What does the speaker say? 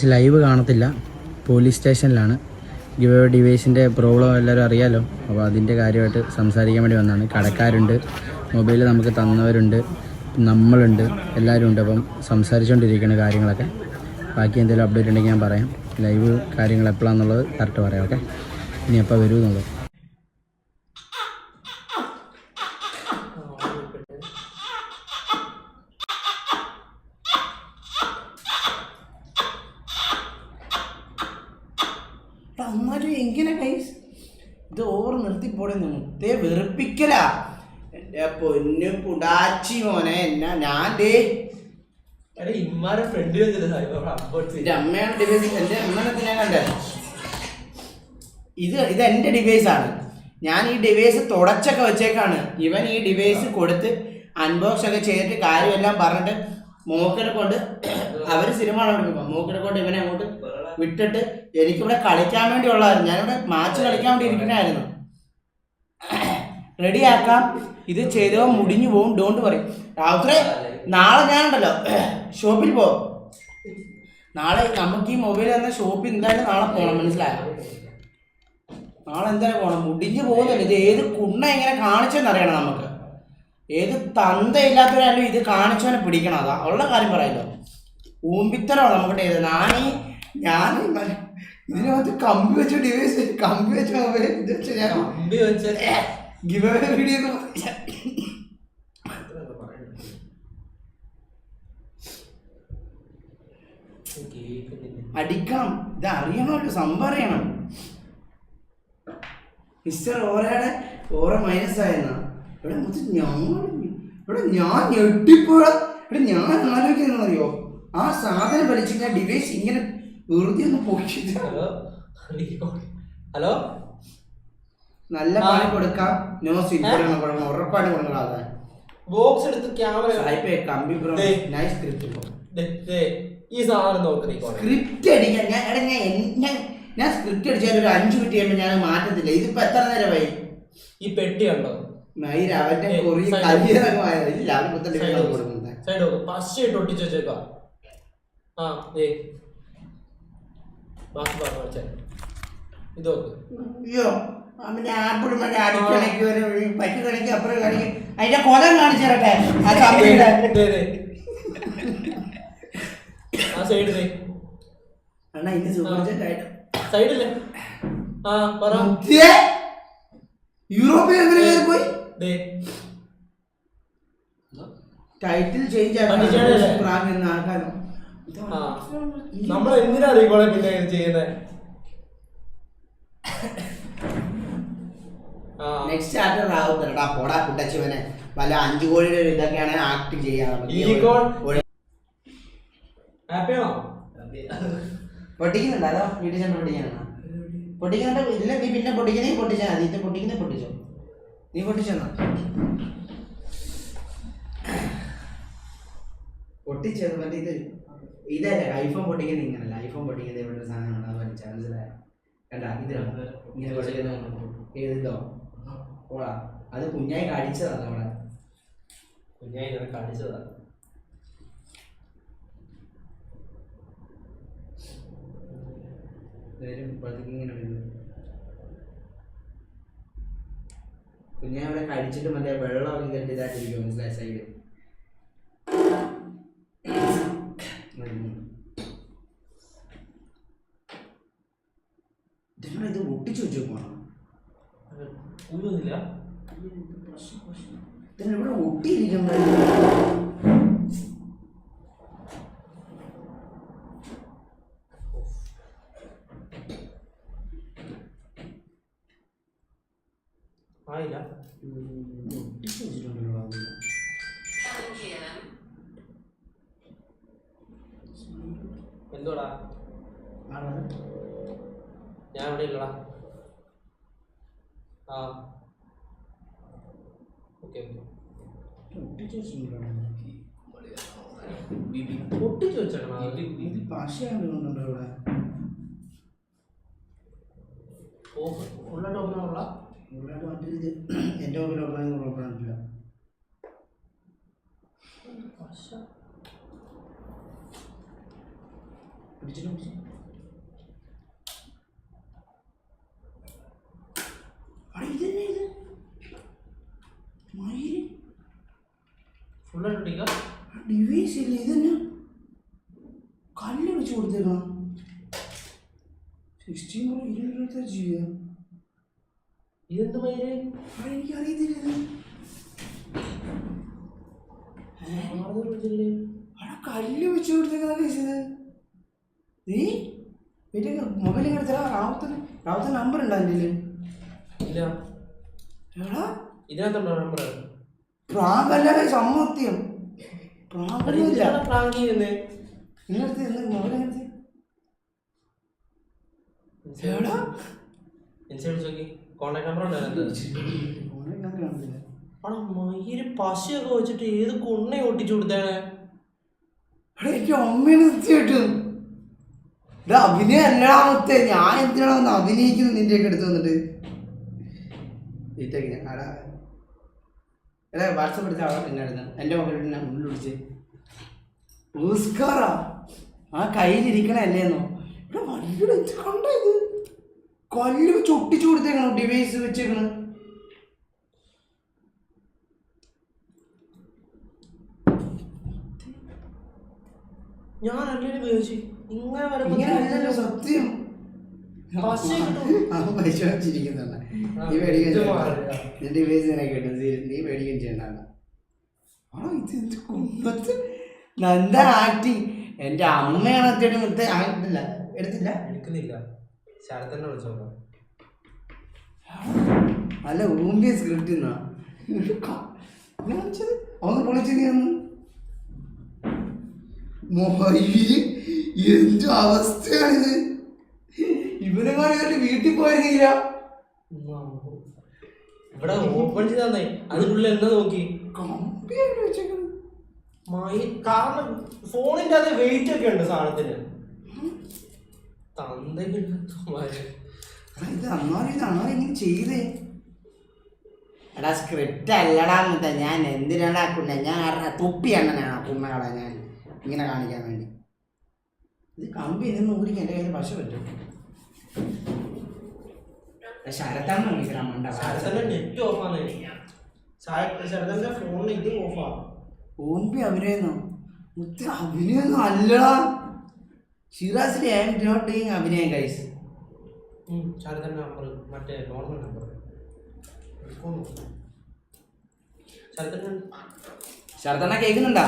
Live കാണത്തില്ല. Police സ്റ്റേഷനിലാണ് give ഡിവൈസിന്റെ പ്രോബ്ലം എല്ലാവരും അറിയാലോ. അപ്പോൾ അതിന്റെ കാര്യമായിട്ട് സംസാരിക്കാൻ വേണ്ടി വന്നതാണ്. കടക്കാരുണ്ട്. മൊബൈൽ നമുക്ക് തന്നവരുണ്ട്. നമ്മളുണ്ട്. എല്ലാവരും ഉണ്ട് അപ്പം സംസാരിച്ചുകൊണ്ടിരിക്കുന്ന കാര്യങ്ങളൊക്കെ. ബാക്കി എന്തെങ്കിലും അപ്ഡേറ്റ് ഉണ്ടെങ്കിൽ ഞാൻ പറയാം. ലൈവ് കാര്യങ്ങൾ എപ്പോഴാണെന്നുള്ളത് കറക്റ്റ് പറയാം. ഓക്കെ ഇനി എപ്പോൾ വരും എന്നാലും എങ്ങനെ കൈസ് ഇത് ഓവർ നിർത്തിപ്പോടെ നിർത്തി വെറുപ്പിക്കലാ. എന്റെ പൊന്നു പുടാച്ചി മോനെ എന്നാ ഞാൻ ദേ. ഇമ്മാരെ ഫ്രണ്ട് അപ്പോഴത്തെ അമ്മയാണ് ഡിവൈസ് എന്റെ അമ്മനത്തെ ഞാൻ കണ്ടേ ഇത് ഇത് എന്റെ ഡിവൈസ് ആണ്. ഞാൻ ഈ ഡിവൈസ് തുടച്ചൊക്കെ വെച്ചേക്കാണ്. ഇവൻ ഈ ഡിവൈസ് കൊടുത്ത് അൺബോക്സ് ഒക്കെ ചെയ്തിട്ട് കാര്യമെല്ലാം പറഞ്ഞിട്ട് മോക്കിനെ കൊണ്ട് അവർ സിനിമ കണ്ടോണ്ടിരിക്കും മോക്കിനെ കൊണ്ട് ഇവനെ അങ്ങോട്ട് വിട്ടിട്ട് എനിക്കിവിടെ കളിക്കാൻ വേണ്ടി ഉള്ളതായിരുന്നു ഞാനിവിടെ മാച്ച് കളിക്കാൻ വേണ്ടി ഇരിക്കണായിരുന്നു റെഡിയാക്കാം ഇത് ചെയ്തോ മുടിഞ്ഞു പോവും. ഡോണ്ട് പറയും രാത്രി നാളെ ഞാനുണ്ടല്ലോ. ഷോപ്പിൽ പോകും നാളെ നമുക്ക് ഈ മൊബൈൽ തന്ന ഷോപ്പിൽ എന്തായാലും നാളെ പോകണം മനസ്സിലായോ? നാളെ എന്തായാലും പോകണം മുടിഞ്ഞു പോകുന്നില്ല. ഇത് ഏത് കുണ്ണ എങ്ങനെ കാണിച്ചെന്നറിയണം നമുക്ക്. ഏത് തന്തയില്ലാത്തവരായാലും ഇത് കാണിച്ചവനെ പിടിക്കണം അതാ. ഉള്ള കാര്യം പറയല്ലോ. ഊമ്പിത്തരമാണ് നമുക്ക് ചെയ്തത് ഞാനീ ഞാൻ ഇതിനകത്ത് കമ്പി വെച്ച ഡിവൈസ് കമ്പി വെച്ച മൊബൈൽ ഇത് വെച്ച് ഞാൻ കമ്പി വെച്ച ഗിവ് വീഡിയോ അടിക്കണം. ഇത് അറിയണമല്ലോ സംഭവം അറിയണം. മിസ്റ്റർ ഓരയുടെ ഓരോ മൈനസ് ആയെന്നാ. ഇവിടെ അത് ഞാൻ ഇവിടെ ഞാൻ ഞെട്ടിപ്പോഴ ഇവിടെ ഞാൻ ആലോചിക്കുന്നത് അറിയോ ആ സാധനം വലിച്ചിട്ട് ആ ഡിവൈസ് ഇങ്ങനെ വെറുതെ ഒന്ന് പൊക്കിട്ട് ഹലോ? ഹലോ? നല്ല പണി കൊടുക്കാം. നോ സിൽവറാണ് കൊടുക്കണം ഉറപ്പാണ് കൊടുക്കണം അതെ ബോക്സ് എടുത്ത് ക്യാമറ സായിപ്പേ കമ്പി ബ്രോ ദേ. നൈസ് സ്ക്രിപ്റ്റ് ഈ സാധനം നോക്ക് സ്ക്രിപ്റ്റ് അടിക്കാൻ. ഞാൻ എടാ ഞാൻ ഞാൻ ഞാൻ സ്ക്രിപ്റ്റ് അടിച്ചാൽ ഒരു അഞ്ചു മിനിറ്റ് കഴിയുമ്പോൾ ഞാൻ മാറ്റത്തില്ല. ഇതിപ്പോ എത്ര നേരമായി? ഈ പെട്ടി കണ്ടോ? അവന്റെ കുറി കൊടുക്കുന്നത് സൈഡ് പശയായിട്ട് ഒട്ടിച്ച് വെച്ചേക്കാം ആ ദേ. ബാക്കി പറഞ്ഞു വെച്ചേ ഇത് നോക്ക്. അയ്യോ അവന്റെ ആപ്പിൾ മറ്റേ അടിക്കണക്ക് പറ്റി അപ്പുറം അതിന്റെ കൊലം കാണിച്ചു തരട്ടെ ആ കമ്പിയുടെ ദേ, ദേ. ആ സൈഡ് ദേ. അണ്ണാ സൈഡില്ലേ? ആ പറ. യൂറോപ്പിൽ എങ്ങനെ പോയി ടൈറ്റിൽ ചേഞ്ച് നമ്മൾ എന്തിനാണ് ഈ പിന്നെ ചെയ്യുന്നത് ആ. നെക്സ്റ്റ് ആക്ടർ പോടാ കുട്ടച്ചിവനെ വല്ല അഞ്ചു കോടിയുടെ ഒരു ഇതൊക്കെയാണ് ആക്ട് ചെയ്യാൻ പൊട്ടിക്കുന്നുണ്ടോ ഹാപ്പിയാണോ പൊട്ടിക്കുന്നുണ്ട് അതോ വീട്ടിൽ ചെന്ന് പൊട്ടിക്കാനാണോ. പൊട്ടിക്കുന്നുണ്ട്. ഇല്ല നീ പിന്നെ പൊട്ടിക്കുന്നേ പൊട്ടിച്ചാ മതി. ഇത് പൊട്ടിക്കുന്നേ പൊട്ടിച്ചോ. നീ പൊട്ടിച്ചെന്ന? പൊട്ടിച്ചത് മറ്റേ ഇത് ഇതല്ലേ ഐഫോൺ പൊട്ടിക്കുന്നത് ഇങ്ങനല്ല. ഐഫോൺ പൊട്ടിക്കുന്നത് ഇവിടെ സാധനം അത് വലിച്ച മനസ്സിലായ? കണ്ട ഇത് ഇങ്ങനെ പൊട്ടിക്കുന്നത് ഏതിതോ ഓളാ. അത് കുഞ്ഞായി കടിച്ചതാണ് നമ്മളെ കുഞ്ഞായി ഇപ്പോഴത്തേക്ക് ഇങ്ങനെ വരും. കുഞ്ഞായി അവിടെ കടിച്ചിട്ട് മറ്റേ വെള്ളം ഇങ്ങനെ ഇതായിട്ടിരിക്കും മനസ്സിലായ സൈഡ് ഇത് ഒട്ടിച്ചു വെച്ചു പോകണം ഊരുന്നില്ല ഇതിനിവിടെ ഒട്ടിയിരിക്കുന്നത് ആയില്ല. ഒട്ടിച്ചു വെച്ചിട്ടുണ്ടല്ലോ അത്. എന്തോടാ? ഞാൻ ഇവിടെ ഇല്ലടാ. ആ. ഓക്കെ പൊട്ടിച്ച് വെച്ചേക്കണ? ഇത് ഭാഷയാണ് കൊണ്ടുണ്ടോ ഇവിടെ ഉള്ള. ടോപ്പിനുള്ള ഇവിടെ മറ്റേ ഇത് എന്റെ ഓപ്പൺ ആയിട്ടില്ല പക്ഷ പിടിച്ചിട്ട് ആ ഡിവൈസ് ഇല്ല ഇതന്നെ കല്ല് വെച്ച് കൊടുത്തേക്കാം. സിക്സ്റ്റീൻ ഇരുപത്തി ജി ബി ഇതെന്ത് പേര് എനിക്ക് അറിയത്തില്ല കല്ല് വെച്ച് കൊടുത്തേക്കാണ് നീ? മൊബൈൽ റാവത്തിന് റാവത്തിന് നമ്പർ ഉണ്ടോ എന്റെ ഇല്ല എടാ. ഇതിനകത്തുണ്ടോ നമ്പർ സമ്മത്യം പ്രാങ്ക് ചെയ്യുന്നേ? നിങ്ങളടുത്ത് എന്ന് മൊബൈൽ എടുത്ത് എടാ. ഇൻസൈഡ് നോക്കി. കോണ്ടാക്ട് അവിടെ മയിൽ പശയൊക്കെ വെച്ചിട്ട് ഏത് കൊണ്ണ ഒട്ടിച്ചു കൊടുത്തേണേ എനിക്ക് ഞാൻ എന്തിനാണ് വന്ന് അഭിനയിക്കുന്നു നിന്റെ ഒക്കെ എടുത്ത് വന്നിട്ട്? വാട്സപ്പ് എടുത്ത പിന്നെ അടുത്ത് എന്റെ മൊബൈലിൽ ഞാൻ ഉള്ളിൽ വിളിച്ച് ഓസ്കാറാ ആ കയ്യിലിരിക്കണല്ലേന്നോ ഇവിടെ വലിയ കണ്ടോ കല്ല് വെച്ച് ഒട്ടിച്ചു കൊടുത്തേക്കണം? ഡിവൈസ് വെച്ചേക്കണ് ഞാൻ ഇങ്ങനെ അല്ലല്ലോ സത്യം. നീ പേടിക്കാൻ. നിന്റെ ഡിവൈസ് കിട്ടും. നീ പേടിക്കാൻ ചെയ്യണ്ട. ആ ഇത് ആക്ടിങ് എന്റെ അമ്മയാണ് അത്യാവശ്യം എടുത്തില്ല? എടുക്കുന്നില്ല. ശരത്തന്നെ വിളിച്ചോക്കാം നല്ല ഊമ്പിയ സ്ക്രിപ്റ്റ് ഒന്ന് പൊളിച്ചു നീ ഒന്ന് മൊബൈൽ എന്ത്? അവസ്ഥയാണിത്? ഇവനെ കാണിച്ചിട്ട് വീട്ടിൽ പോയിരുന്നില്ല ഇവിടെ ഓപ്പൺ ചെയ്ത് തന്നേ അതിനുള്ളിൽ എന്താ നോക്കി? കമ്പിയായിട്ട് വെച്ചേക്കുന്നു മയി കാരണം ഫോണിന്റെ അത് വെയിറ്റ് ഒക്കെ ഉണ്ട് സാധനത്തിന് തന്തയ്ക്ക് എടാ, ഇത് അന്നാലും ഇത് ആരാ ഇങ്ങനെ ചെയ്തേ. എടാ സ്ക്രിപ്റ്റ് അല്ലടാ മുത്ത ഞാൻ എന്തിനാടാ കുണ്ണ? ഞാൻ തുപ്പി അണ്ണനാണ് കുണ്ണകളെ ഞാൻ ഇങ്ങനെ കാണിക്കാൻ വേണ്ടി. ഇത് കമ്പി നിന്ന് ഊരിക്ക് എന്റെ കയ്യിൽ പശ പറ്റും. ശരത്താന്ന് വിളിക്കണം മണ്ട ശരത്തന്റെ നെറ്റ് ഓഫ് ആണ്. ശരത്തന്റെ ഫോണിന് ഇത് ഓഫാ ഫോൺ അഭിനയെന്നോ? മുത്ത അഭിനയൊന്നും? അല്ലടാ. ഷിറാസിലെ ഐ എം നോട്ട് ഡൂയിങ് അഭിനയം കൈസ് ശരത്തന്റെ നമ്പർ മറ്റേ നോർമൽ നമ്പർ ശരത്തന്റെ ശരത്തണ്ണ കേൾക്കുന്നുണ്ടാ